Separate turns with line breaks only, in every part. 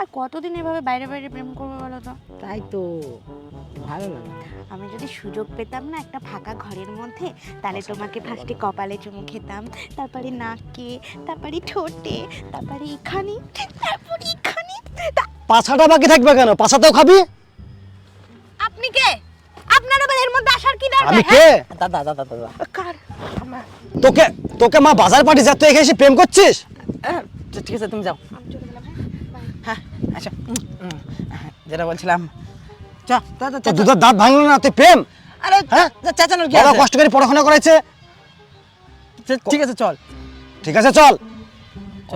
আর কতদিন এভাবে বাইরে বাইরে প্রেম করবে বলো তো?
তাই তো ভালো লাগে।
আমি যদি সুযোগ পেতাম না একটা ফাঁকা ঘরের মধ্যে তাহলে তোমাকে ফার্স্টে কপালে চুমু খেতাম তারপরে নাকে তারপরে ঠোঁটে তারপরে এখানে তারপরে এখানে তা-
পাছাটা বাকি থাকবে কেন? পাছাতেও খাবি?
আপনি কে? আপনার আবার এর মধ্যে আসার কি দরকার
আমি
হ্যাঁ?
কে?
দাদা দাদা দাদা
কার?
তোকে তোকে মা বাজার পাঠিয়ে যা তুই এখানে এসে প্রেম করছিস?
হ্যাঁ, ঠিক আছে তুমি যাও।
আমি চলে গেলাম
হ্যাঁ। আচ্ছা যেটা বলছিলাম। চ
দুধের দাঁত ভাঙলো না তুই প্রেম?
আরে
হ্যাঁ?
চেঁচানোর কি আছে?
কষ্ট করে পড়াশোনা করেছে
ঠিক আছে চল।
ঠিক আছে চল।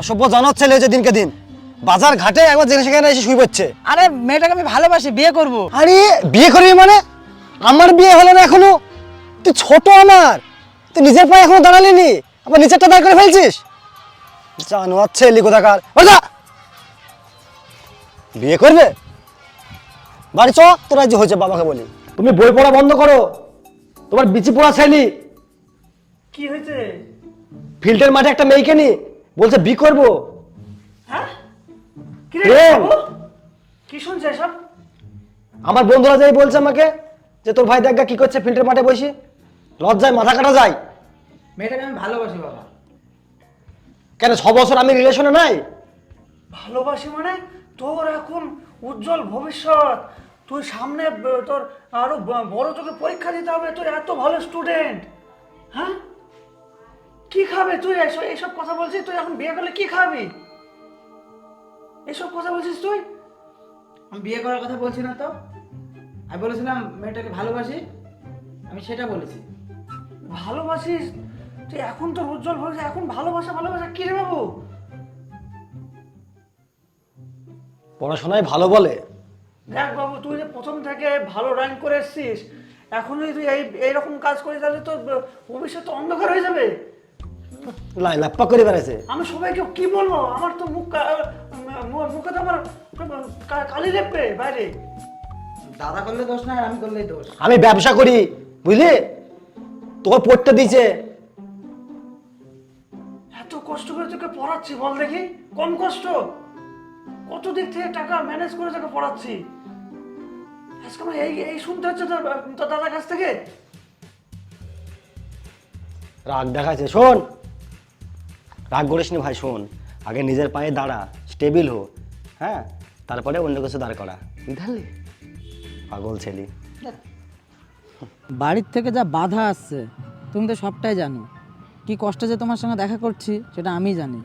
অসভ্য জানার ছেলে হয়েছে দিনকে দিন। বাজার ঘাটে একবার যেখানে সেখানে এসে শুই পড়ছে।
আরে মেয়েটাকে আমি ভালোবাসি বিয়ে করব।
আরে বিয়ে করবি মানে? আমার বিয়ে হলো না এখনও? তুই ছোট আমার। তুই নিজের পায়ে এখনও দাঁড়ালি নি আবার নিচেরটা দাঁড় করে ফেলছিস? জানোয়ার ছেলে কোথাকার? যা। বিয়ে করবে? বাড়ি চ তোরা যে হয়েছে বাবাকে বলি। তুমি বই পড়া বন্ধ করো। তোমার বিচি পড়া ছেলি।
কি হয়েছে
ফিল্ডের মাঠে একটা মেয়েকে নি। বলছে বি করব।
হ্যাঁ? কি রে
প্রেম।
বাবু? কি শুনছে এসব?
আমার বন্ধুরা যাই বলছে আমাকে যে তোর ভাই দেখা কি করছে ফিল্ডের মাঠে বসে। লজ্জায় মাথা কাটা যায়।
মেয়েটাকে আমি ভালোবাসি বাবা।
কেন ছ বছর আমি রিলেশনে নাই?
ভালোবাসি মানে? তোর এখন উজ্জ্বল ভবিষ্যৎ। তুই সামনে তোর আরও বড় তোকে পরীক্ষা দিতে হবে। তোর এত ভালো স্টুডেন্ট হ্যাঁ? কি খাবে তুই? এইসব কথা বলছিস? তুই এখন বিয়ে করলে কি খাবি? এসব কথা বলছিস তুই?
আমি বিয়ে করার কথা বলছি না তো। আমি বলেছিলাম, মেয়েটাকে ভালোবাসি। আমি সেটা বলেছি।
ভালোবাসিস? তুই এখন তোর উজ্জ্বল ভবিষ্যৎ, এখন ভালোবাসা ভালোবাসা কি রে বাবু?
পড়াশোনায় ভালো বলে?
দেখ বাবু তুই যে প্রথম থেকে ভালো র্যাঙ্ক করে এসছিস এখন যদি তুই এই এইরকম কাজ করিস তাহলে তোর ভবিষ্যৎ তো অন্ধকার হয়ে যাবে।
লাই লাপ্পা করে বেড়াইছে।
আমি সবাইকে কি বলব? আমার তো মুখ মুখে তো আমার কালি লেপবে বাইরে।
দাদা করলে দোষ না আর আমি করলেই দোষ।
আমি ব্যবসা করি বুঝলি? তোর পড়তে দিছে
এত কষ্ট করে তোকে পড়াচ্ছি বল দেখি কম কষ্ট? কত দিক থেকে টাকা ম্যানেজ করে তোকে পড়াচ্ছি? আজকে আমার এই এই শুনতে হচ্ছে তোর তোর দাদার কাছ থেকে?
রাগ দেখাচ্ছে শোন। রাগ করিস নি ভাই শোন। আগে নিজের পায়ে দাঁড়া স্টেবিল হো হ্যাঁ? তারপরে অন্য কিছু দাঁড় করা। বুঝলি পাগল ছেলে।
বাড়ির থেকে যা বাধা আসছে তুমি তো সবটাই জানো। কি কষ্টে যে তোমার সঙ্গে দেখা করছি সেটা আমি জানি।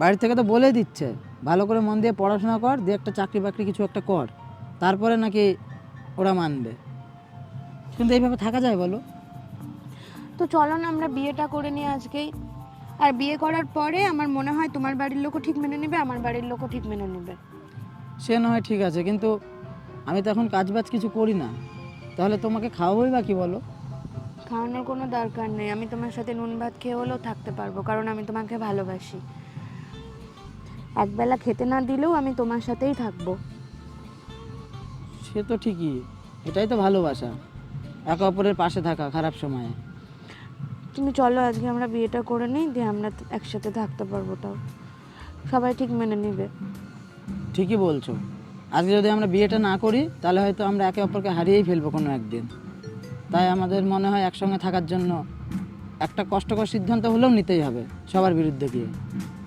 বাড়ি থেকে তো বলেই দিচ্ছে। ভালো করে মন দিয়ে পড়াশোনা কর দিয়ে একটা চাকরি বাকরি কিছু একটা কর তারপরে নাকি ওরা মানবে। কিন্তু এইভাবে থাকা যায় বলো?
তো চলো না আমরা বিয়েটা করে নিই আজকেই। আর বিয়ে করার পরে আমার মনে হয় তোমার বাড়ির লোকও ঠিক মেনে নেবে আমার বাড়ির লোকও ঠিক মেনে নেবে।
সে না হয় ঠিক আছে কিন্তু আমি তো এখন কাজবাজ কিছু করি না। তাহলে তোমাকে খাওয়াবোই বা কি বলো?
খাওয়ানোর কোনো দরকার নেই। আমি তোমার সাথে নুন ভাত খেয়ে হলেও থাকতে পারব কারণ আমি তোমাকে ভালোবাসি। একবেলা খেতে না দিলেও আমি তোমার সাথেই থাকব।
সে তো ঠিকই এটাই তো ভালোবাসা একে অপরের পাশে থাকা খারাপ সময়ে।
তুমি চলো আজকে আমরা বিয়েটা করে নিই দিয়ে আমরা একসাথে থাকতে পারব তাও। সবাই ঠিক মেনে নেবে।
ঠিকই বলছো। আজকে যদি আমরা বিয়েটা না করি তাহলে হয়তো আমরা একে অপরকে হারিয়েই ফেলব কোনো একদিন। তাই আমাদের মনে হয় একসঙ্গে থাকার জন্য একটা কষ্টকর সিদ্ধান্ত হলেও নিতেই হবে সবার বিরুদ্ধে গিয়ে।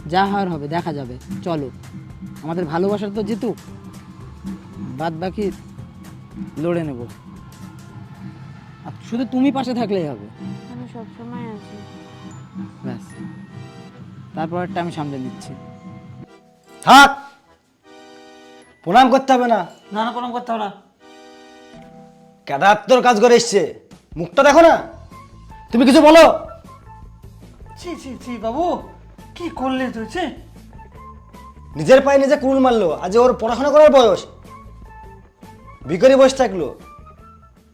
যা হওয়ার হবে দেখা যাবে। চলো। আমাদের ভালোবাসার তো জিতুক বাদ বাকি লড়ে নেব। আর শুধু তুমি পাশে থাকলেই হবে।
আমি সবসময় আছি।
ব্যাস। তারপরটা আমি সামলে নিচ্ছি।
থাক! প্রণাম করতে হবে না।
না না প্রণাম করতে হবে না।
কেদার তোর কাজ করে এসছে। মুখটা দেখো না। তুমি কিছু বলো।
ছি ছি ছি বাবু। কি করলে তুই ছি?
নিজের পায়ে নিজে কুড়ুল মারলো আজ ওর পড়াশোনা করার বয়স। ভিখারি বসে থাকল।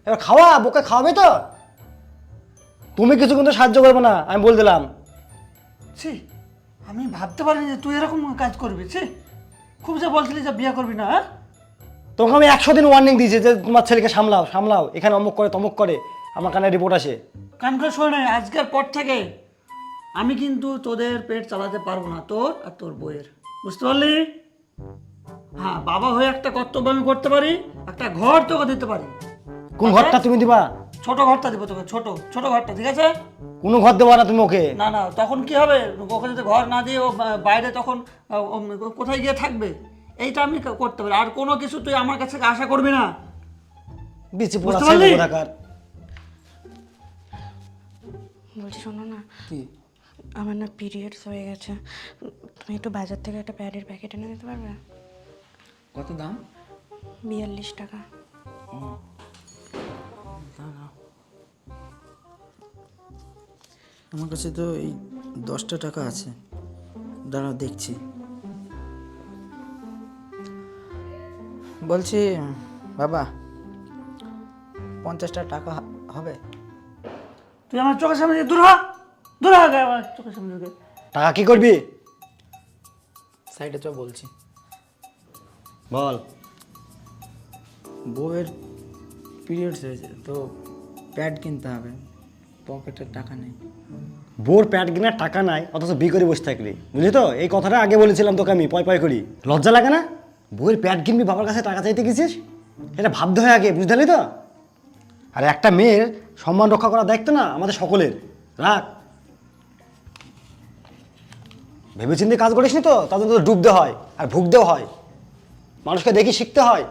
এবার খাওয়া বুকে খাওয়াবে তো? তুমি কিছু কিন্তু সাহায্য করবে না আমি বল দিলাম।
ছি আমি ভাবতে পারিনি যে তুই এরকম কাজ করবি ছি। খুব যে বলছিলি যে বিয়ে করবি না হ্যাঁ?
তোমাকে আমি একশো দিন ওয়ার্নিং দিয়েছি যে তোমার ছেলেকে সামলাও সামলাও। এখানে অমুক করে তমুক করে আমার কানে রিপোর্ট আসে।
কান করে শোনে আজকের পর থেকে আমি কিন্তু তোদের পেট চালাতে পারব না তোর আর তোর বইয়ের বুঝতে পারলি? হ্যাঁ বাবা হয়ে একটা কর্তব্য আমি করতে পারি একটা ঘর তোকে দিতে পারি।
কোন ঘরটা তুমি দিবা?
ছোট ঘরটা দিব তোকে ছোট ছোট ঘরটা ঠিক আছে?
কোনো ঘর দেবা না তুমি ওকে?
না না তখন কি হবে? ওকে যদি ঘর না দিয়ে ও বাইরে তখন ও কোথায় গিয়ে থাকবে? এইটা আমি করতে পারি। আর কোনো কিছু তুই আমার কাছে আশা করবি না।
বিচি পোড়া
বুঝতে পারলি?
বলছি শোনো না।
কি?
আমার না পিরিয়ডস হয়ে গেছে। তুমি একটু বাজার থেকে একটা প্যাডের প্যাকেট এনে দিতে পারবে?
কত দাম?
বিয়াল্লিশ টাকা।
আমার কাছে তো এই দশটা টাকা আছে। দাঁড়াও দেখছি। বলছি বাবা পঞ্চাশটা টাকা হবে?
তুই আমার চোখের সামনে দূর হ! দূর আগে আমার চোখের সামনে থেকে
টাকা কি করবি?
সাইডে চ বলছি।
বল।
বউয়ের পিরিয়ডস হয়েছে তো প্যাড কিনতে হবে। পকেটের টাকা নেই।
বোর প্যাট কেনার টাকা নাই অথচ বি করে বসে থাকলি। বুঝলি তো? এই কথাটা আগে বলেছিলাম তোকে আমি পয় পয় করি। লজ্জা লাগে না? বইয়ের প্যাট কিনবি বাবার কাছে টাকা চাইতে গেছিস? এটা ভাবতে হয় আগে বুঝতে পারলি তো? আর একটা মেয়ের সম্মান রক্ষা করা দায়িত্ব না আমাদের সকলের। রাখ। ভেবেচিন্তে কাজ করিস নি তো তাদের তো ডুবতে হয় আর ভুগতেও হয়। মানুষকে দেখি শিখতে হয়।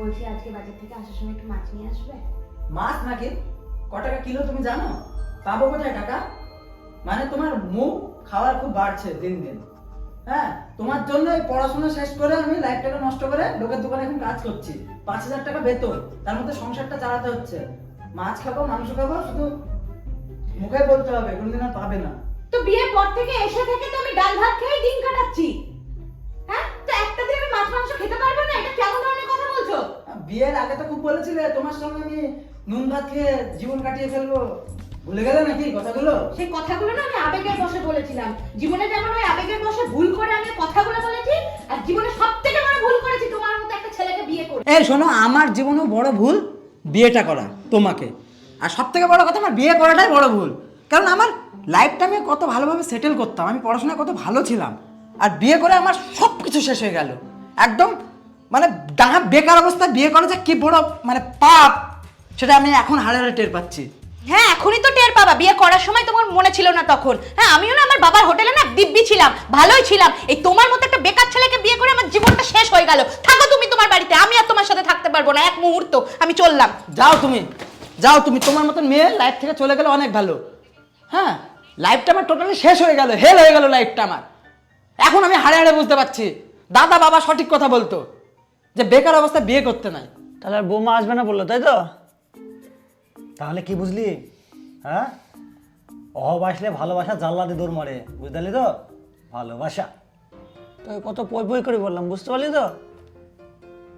বলছি আজকে বাজার থেকে আসার সময় একটু মাছ নিয়ে আসবে?
মাছ নাকি? ক টাকা কিলো তুমি জানো? পাবো কোথায় টাকা মানে তোমার মুখ খাওয়ার খুব বাড়ছে দিন দিন। হ্যাঁ তোমার জন্য এই পড়াশোনা শেষ করে আমি লাইফটাকে নষ্ট করে লোকের দোকানে এখন কাজ করছি। পাঁচ হাজার টাকা বেতন তার মধ্যে সংসারটা চালাতে হচ্ছে। মাছ খাব মাংস খাব শুধু মুখে বলতে হবে কোনদিন আর পাবে না।
তো বিয়ের পর থেকে এসে থেকে তো আমি ডাল ভাত খেয়ে দিন কাটাচ্ছি। হ্যাঁ? তো একটা দিন আমি মাছ মাংস খেতে পারব না? এটা কেমন ধরনের কথা বলছো?
বিয়ের আগে তো খুব বলেছিলে তোমার সঙ্গে আমি নুন ভাত খেয়ে জীবন কাটিয়ে ফেলব। ভুলে গেলে নাকি কথাগুলো?
সেই কথাগুলো না আমি আবেগের বসে বলেছিলাম। জীবনে যেমন ওই আবেগের বসে ভুল করে আমি কথাগুলো বলেছি আর জীবনে সব থেকে বড় ভুল করেছি তোমার মতো একটা ছেলেকে বিয়ে করে।
এই শোনো আমার জীবনেও বড় ভুল বিয়েটা করা তোমাকে। আর সব থেকে বড় কথা আমার বিয়ে করাটাই বড় ভুল। কারণ আমার লাইফটা আমি কত ভালোভাবে সেটেল করতাম আমি পড়াশোনা কত ভালো ছিলাম আর বিয়ে করে আমার সব কিছু শেষ হয়ে গেল। একদম মানে ডাঙা বেকার অবস্থায় বিয়ে করা যে কি বড় মানে পাপ সেটা আমি এখন হাড়ে হাড়ে টের পাচ্ছি।
হ্যাঁ এখনই তো টের পাবা। বিয়ে করার সময় তোমার মনে ছিল না তখন। হ্যাঁ আমিও না আমার বাবার হোটেলে না দিব্যি ছিলাম ভালোই ছিলাম। এই তোমার মতো একটা বেকার ছেলেকে বিয়ে করে আমার জীবনটা শেষ হয়ে গেল। থাকো তুমি তোমার বাড়িতে আমি আর তোমার সাথে থাকতে পারব না এক মুহূর্ত আমি চললাম।
যাও তুমি। যাও তুমি তোমার মতন মেয়ে লাইফ থেকে চলে গেলে অনেক ভালো। হ্যাঁ লাইফটা আমার টোটালি শেষ হয়ে গেল হেল হয়ে গেল লাইফটা আমার। এখন আমি হাড়ে হাড়ে বুঝতে পারছি। দাদা বাবা সঠিক কথা বলতো যে বেকার অবস্থায় বিয়ে করতে নাই।
তাহলে আর বৌমা আসবে না বলল তাই তো?
তাহলে কি বুঝলি? হ্যাঁ? অহব আসলে ভালোবাসা জানলা দিয়ে দৌড় মারে বুঝতে পারলি তো? ভালোবাসা।
তো কত পই পই করে বললাম বুঝতে পারলি তো?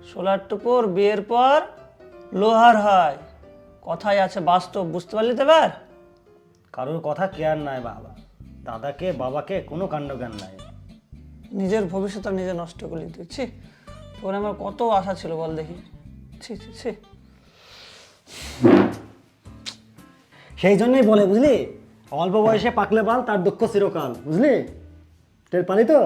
সোলার টুকুর বিয়ের পর লোহার হয়। কথাই আছে বাস্তব বুঝতে পারলি তো এবার?
কারোর কথা কেয়ার নাই বাবা। দাদাকে বাবাকে কোনো কাণ্ড জ্ঞান নাই।
নিজের ভবিষ্যৎ নিজে নষ্ট করলি তুই। ছি তোর আমার কত আশা ছিল বল দেখি। ছি ছি ছি।
সেই জন্যই বলে বুঝলি? অল্প বয়সে পাকলে পাল তার দুঃখ চিরকাল বুঝলি? টের পালি তো?